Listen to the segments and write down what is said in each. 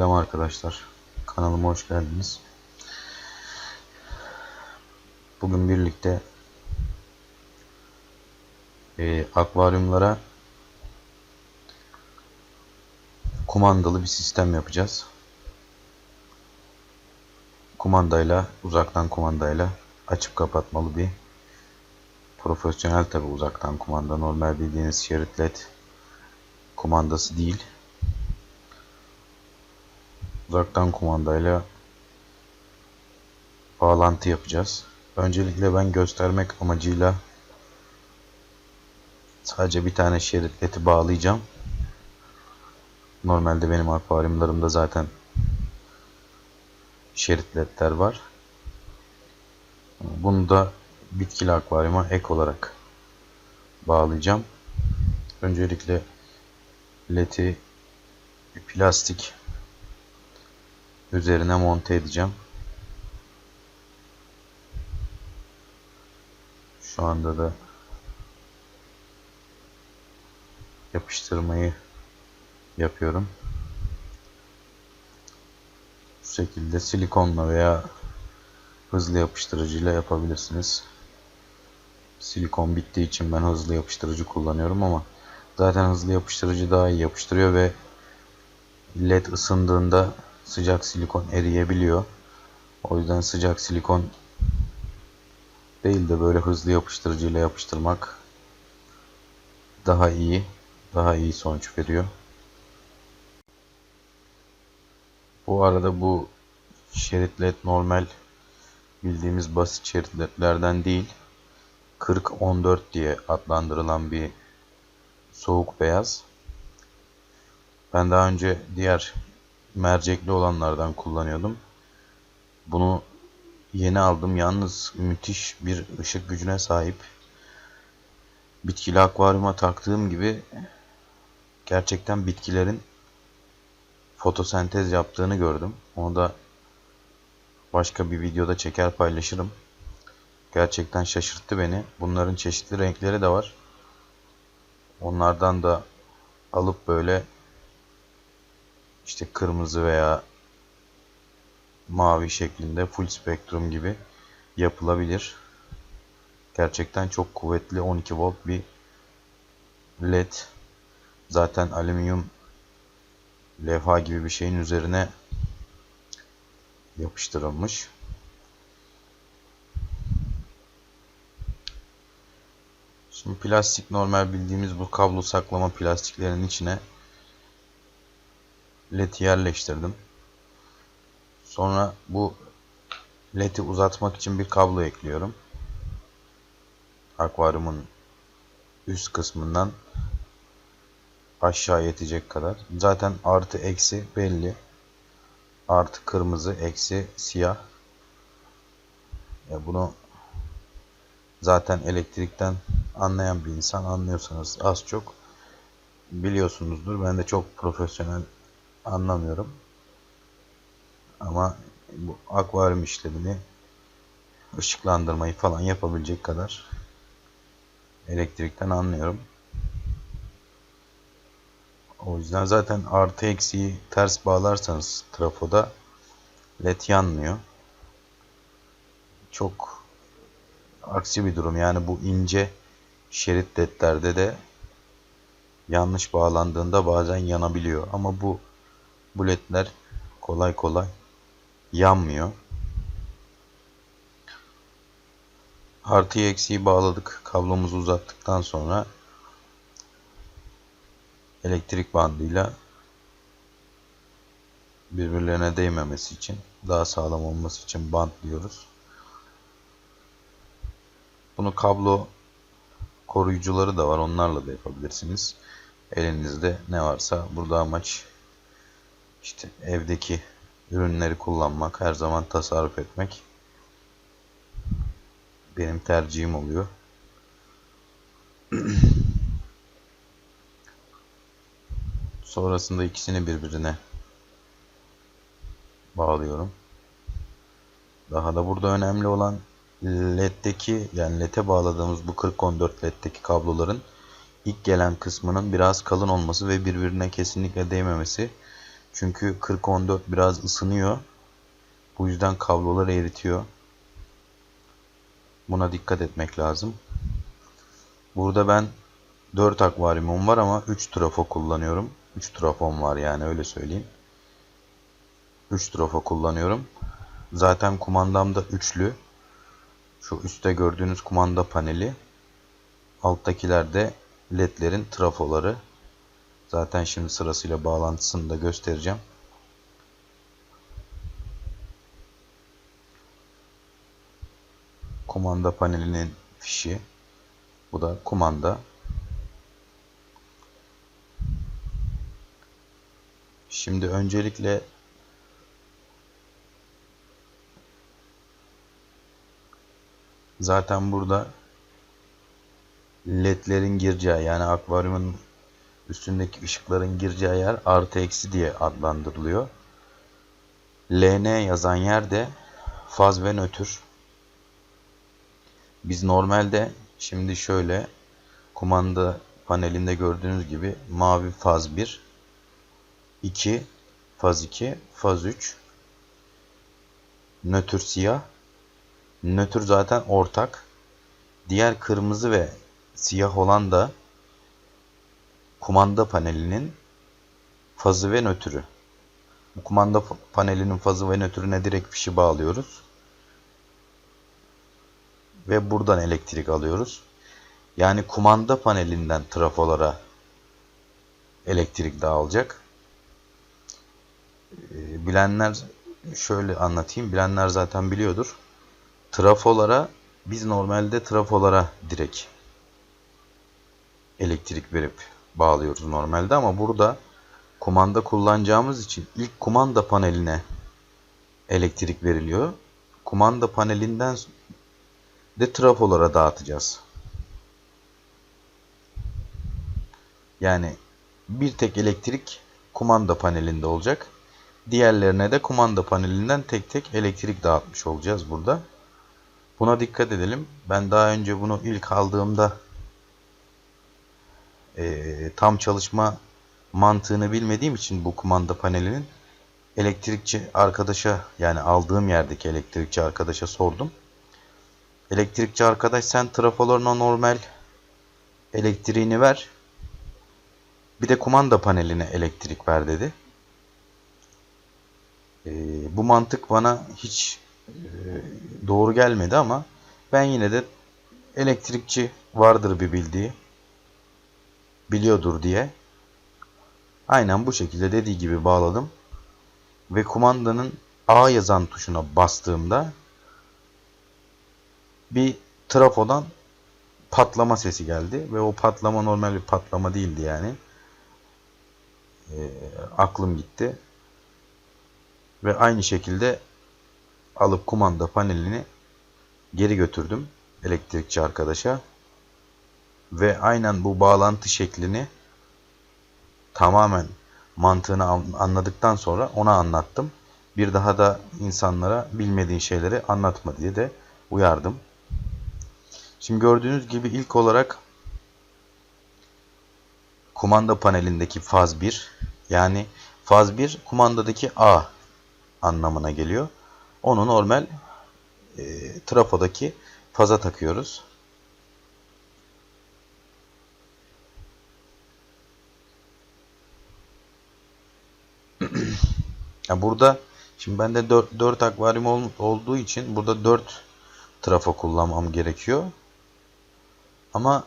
Selam arkadaşlar. Kanalıma hoş geldiniz. Bugün birlikte e, akvaryumlara kumandalı bir sistem yapacağız. Kumandayla, uzaktan kumandayla açıp kapatmalı bir profesyonel tabi uzaktan kumanda. Normal bildiğiniz şerit led kumandası değil uzaktan kumandayla bağlantı yapacağız. Öncelikle ben göstermek amacıyla sadece bir tane şerit leti bağlayacağım. Normalde benim akvaryumlarımda zaten şerit ledler var. Bunu da bitkili akvaryuma ek olarak bağlayacağım. Öncelikle leti plastik üzerine monte edeceğim. Şu anda da yapıştırmayı yapıyorum. Bu şekilde silikonla veya hızlı yapıştırıcıyla yapabilirsiniz. Silikon bittiği için ben hızlı yapıştırıcı kullanıyorum ama zaten hızlı yapıştırıcı daha iyi yapıştırıyor ve led ısındığında sıcak silikon eriyebiliyor. O yüzden sıcak silikon değil de böyle hızlı yapıştırıcıyla yapıştırmak daha iyi, daha iyi sonuç veriyor. Bu arada bu şerit led normal bildiğimiz basit şerit ledlerden değil 40-14 diye adlandırılan bir soğuk beyaz. Ben daha önce diğer mercekli olanlardan kullanıyordum. Bunu yeni aldım. Yalnız müthiş bir ışık gücüne sahip. Bitkili akvaryuma taktığım gibi gerçekten bitkilerin fotosentez yaptığını gördüm. Onu da başka bir videoda çeker paylaşırım. Gerçekten şaşırttı beni. Bunların çeşitli renkleri de var. Onlardan da alıp böyle işte kırmızı veya mavi şeklinde full spektrum gibi yapılabilir. Gerçekten çok kuvvetli 12 volt bir led. Zaten alüminyum levha gibi bir şeyin üzerine yapıştırılmış. Şimdi plastik normal bildiğimiz bu kablo saklama plastiklerin içine led'i yerleştirdim. Sonra bu led'i uzatmak için bir kablo ekliyorum. Akvaryumun üst kısmından aşağı yetecek kadar. Zaten artı eksi belli. Artı kırmızı, eksi siyah. Ya bunu zaten elektrikten anlayan bir insan anlıyorsanız az çok biliyorsunuzdur. Ben de çok profesyonel anlamıyorum. Ama bu akvaryum işlemini ışıklandırmayı falan yapabilecek kadar elektrikten anlıyorum. O yüzden zaten artı eksiği ters bağlarsanız trafoda led yanmıyor. Çok aksi bir durum. Yani bu ince şerit ledlerde de yanlış bağlandığında bazen yanabiliyor. Ama bu bu ledler kolay kolay yanmıyor. Artıyı eksiği bağladık. Kablomuzu uzattıktan sonra elektrik bandıyla birbirlerine değmemesi için daha sağlam olması için bantlıyoruz. Bunu kablo koruyucuları da var. Onlarla da yapabilirsiniz. Elinizde ne varsa burada amaç işte evdeki ürünleri kullanmak, her zaman tasarruf etmek benim tercihim oluyor. Sonrasında ikisini birbirine bağlıyorum. Daha da burada önemli olan LED'deki yani LED'e bağladığımız bu 4014 LED'deki kabloların ilk gelen kısmının biraz kalın olması ve birbirine kesinlikle değmemesi. Çünkü 40-14 biraz ısınıyor. Bu yüzden kabloları eritiyor. Buna dikkat etmek lazım. Burada ben 4 akvaryumum var ama 3 trafo kullanıyorum. 3 trafom var yani öyle söyleyeyim. 3 trafo kullanıyorum. Zaten kumandam da üçlü. Şu üstte gördüğünüz kumanda paneli. Alttakiler de ledlerin trafoları. Zaten şimdi sırasıyla bağlantısını da göstereceğim. Kumanda panelinin fişi. Bu da kumanda. Şimdi öncelikle zaten burada ledlerin gireceği yani akvaryumun üstündeki ışıkların gireceği yer artı eksi diye adlandırılıyor. LN yazan yer de faz ve nötr. Biz normalde şimdi şöyle kumanda panelinde gördüğünüz gibi mavi faz 1, 2, faz 2, faz 3, nötr siyah. Nötr zaten ortak. Diğer kırmızı ve siyah olan da kumanda panelinin fazı ve nötrü. Bu kumanda panelinin fazı ve nötrüne direkt fişi bağlıyoruz. Ve buradan elektrik alıyoruz. Yani kumanda panelinden trafolara elektrik dağılacak. Ee, bilenler şöyle anlatayım. Bilenler zaten biliyordur. Trafolara biz normalde trafolara direkt elektrik verip bağlıyoruz normalde ama burada kumanda kullanacağımız için ilk kumanda paneline elektrik veriliyor. Kumanda panelinden de trafolara dağıtacağız. Yani bir tek elektrik kumanda panelinde olacak. Diğerlerine de kumanda panelinden tek tek elektrik dağıtmış olacağız burada. Buna dikkat edelim. Ben daha önce bunu ilk aldığımda e, tam çalışma mantığını bilmediğim için bu kumanda panelinin elektrikçi arkadaşa yani aldığım yerdeki elektrikçi arkadaşa sordum. Elektrikçi arkadaş sen trafolarına normal elektriğini ver. Bir de kumanda paneline elektrik ver dedi. E, bu mantık bana hiç e, doğru gelmedi ama ben yine de elektrikçi vardır bir bildiği biliyordur diye. Aynen bu şekilde dediği gibi bağladım. Ve kumandanın A yazan tuşuna bastığımda bir trafodan patlama sesi geldi. Ve o patlama normal bir patlama değildi yani. E, aklım gitti. Ve aynı şekilde alıp kumanda panelini geri götürdüm elektrikçi arkadaşa ve aynen bu bağlantı şeklini tamamen mantığını anladıktan sonra ona anlattım. Bir daha da insanlara bilmediğin şeyleri anlatma diye de uyardım. Şimdi gördüğünüz gibi ilk olarak kumanda panelindeki faz 1 yani faz 1 kumandadaki A anlamına geliyor. Onu normal e, trafodaki faza takıyoruz. Ya burada şimdi bende 4, 4 akvaryum ol, olduğu için burada 4 trafo kullanmam gerekiyor. Ama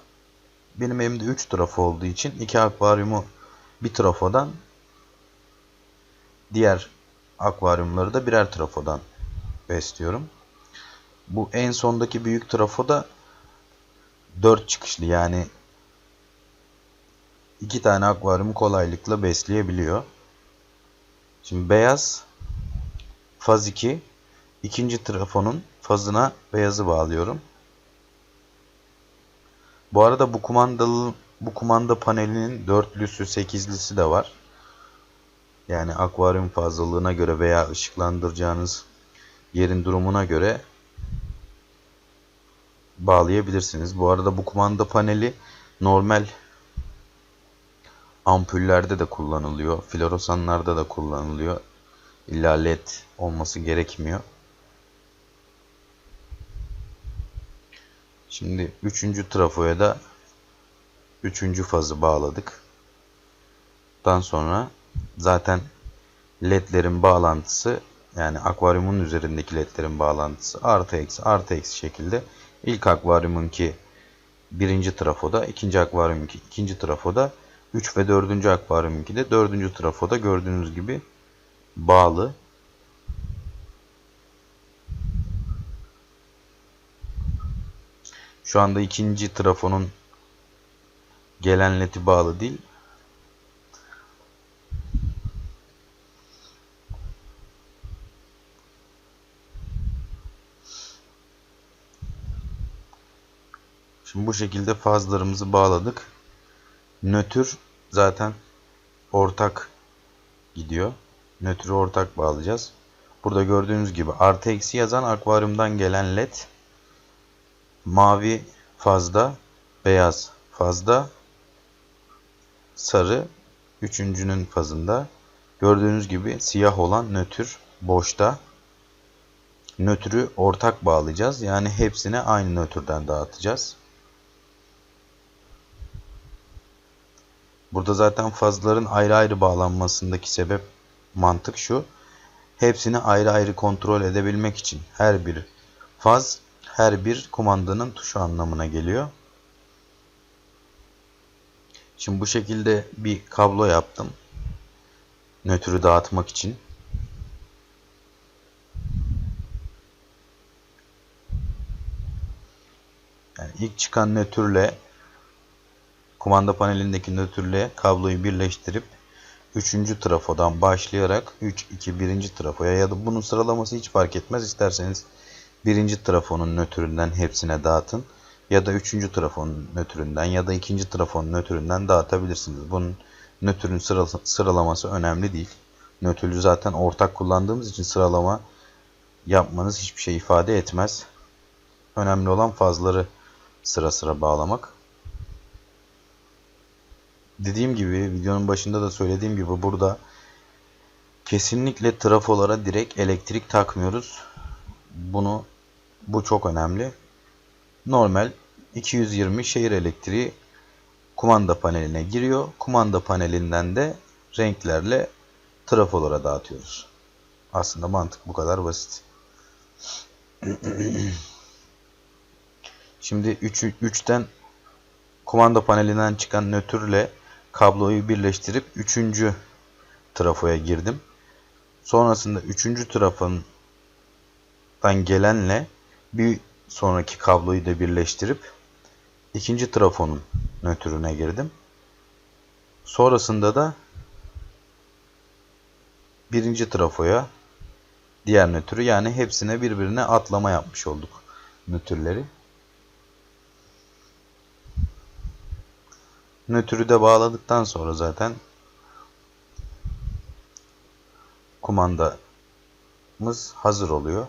benim elimde 3 trafo olduğu için 2 akvaryumu bir trafodan diğer akvaryumları da birer trafodan besliyorum. Bu en sondaki büyük trafo da 4 çıkışlı yani iki tane akvaryumu kolaylıkla besleyebiliyor. Şimdi beyaz faz 2 ikinci trafonun fazına beyazı bağlıyorum. Bu arada bu kumandalı bu kumanda panelinin dörtlüsü, sekizlisi de var. Yani akvaryum fazlalığına göre veya ışıklandıracağınız yerin durumuna göre bağlayabilirsiniz. Bu arada bu kumanda paneli normal ampullerde de kullanılıyor. Floresanlarda da kullanılıyor. İlla led olması gerekmiyor. Şimdi üçüncü trafoya da üçüncü fazı bağladık. Daha sonra zaten ledlerin bağlantısı yani akvaryumun üzerindeki ledlerin bağlantısı artı eksi artı eksi şekilde ilk akvaryumunki birinci trafoda, ikinci akvaryumunki ikinci trafoda, 3 ve dördüncü akvaryumunki de dördüncü trafoda gördüğünüz gibi bağlı. Şu anda ikinci trafonun gelen leti bağlı değil. Şimdi bu şekilde fazlarımızı bağladık. Nötr zaten ortak gidiyor. Nötrü ortak bağlayacağız. Burada gördüğünüz gibi artı eksi yazan akvaryumdan gelen led mavi fazda, beyaz fazda, sarı üçüncünün fazında. Gördüğünüz gibi siyah olan nötr boşta. Nötrü ortak bağlayacağız. Yani hepsine aynı nötrden dağıtacağız. Burada zaten fazların ayrı ayrı bağlanmasındaki sebep mantık şu. Hepsini ayrı ayrı kontrol edebilmek için her bir faz her bir kumandanın tuşu anlamına geliyor. Şimdi bu şekilde bir kablo yaptım. Nötrü dağıtmak için. Yani ilk çıkan nötrle kumanda panelindeki nötrle kabloyu birleştirip 3. trafodan başlayarak 3 2 1. trafoya ya da bunun sıralaması hiç fark etmez. İsterseniz 1. trafonun nötründen hepsine dağıtın ya da 3. trafonun nötründen ya da 2. trafonun nötründen dağıtabilirsiniz. Bunun nötrün sıralaması önemli değil. Nötrü zaten ortak kullandığımız için sıralama yapmanız hiçbir şey ifade etmez. Önemli olan fazları sıra sıra bağlamak. Dediğim gibi videonun başında da söylediğim gibi burada kesinlikle trafolara direkt elektrik takmıyoruz. Bunu bu çok önemli. Normal 220 şehir elektriği kumanda paneline giriyor. Kumanda panelinden de renklerle trafolara dağıtıyoruz. Aslında mantık bu kadar basit. Şimdi 3 üç, 3'ten kumanda panelinden çıkan nötrle kabloyu birleştirip 3. trafoya girdim. Sonrasında 3. trafondan gelenle bir sonraki kabloyu da birleştirip ikinci trafonun nötrüne girdim. Sonrasında da birinci trafoya diğer nötrü yani hepsine birbirine atlama yapmış olduk nötrleri. Nötrü de bağladıktan sonra zaten kumandamız hazır oluyor.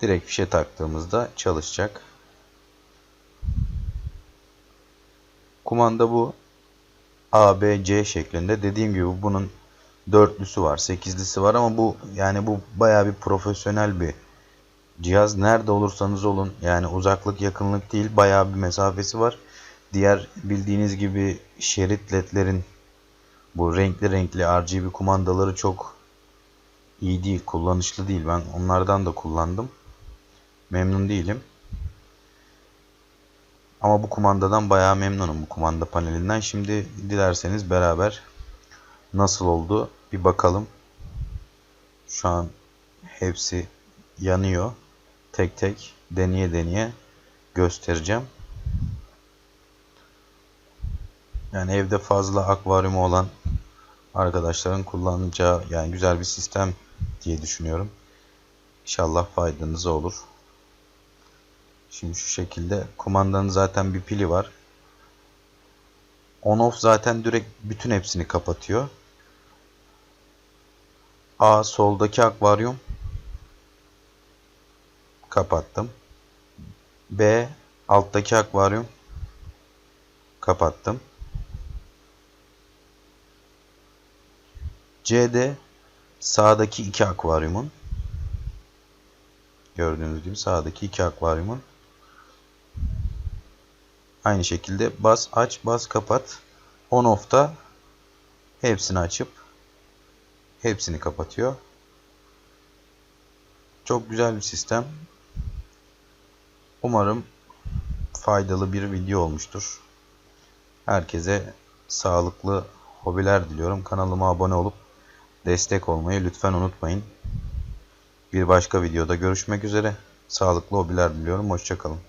Direkt fişe taktığımızda çalışacak. Kumanda bu. A, B, C şeklinde. Dediğim gibi bunun dörtlüsü var, sekizlisi var ama bu yani bu bayağı bir profesyonel bir cihaz. Nerede olursanız olun yani uzaklık yakınlık değil bayağı bir mesafesi var. Diğer bildiğiniz gibi şerit ledlerin bu renkli renkli RGB kumandaları çok iyi değil, kullanışlı değil. Ben onlardan da kullandım. Memnun değilim. Ama bu kumandadan bayağı memnunum bu kumanda panelinden. Şimdi dilerseniz beraber nasıl oldu bir bakalım. Şu an hepsi yanıyor. Tek tek deneye deneye göstereceğim. Yani evde fazla akvaryumu olan arkadaşların kullanacağı yani güzel bir sistem diye düşünüyorum. İnşallah faydanıza olur. Şimdi şu şekilde kumandanın zaten bir pili var. On off zaten direkt bütün hepsini kapatıyor. A soldaki akvaryum kapattım. B alttaki akvaryum kapattım. C'de sağdaki iki akvaryumun gördüğünüz gibi sağdaki iki akvaryumun aynı şekilde bas aç bas kapat on off'ta hepsini açıp hepsini kapatıyor. Çok güzel bir sistem. Umarım faydalı bir video olmuştur. Herkese sağlıklı hobiler diliyorum. Kanalıma abone olup destek olmayı lütfen unutmayın. Bir başka videoda görüşmek üzere. Sağlıklı hobiler diliyorum. Hoşçakalın.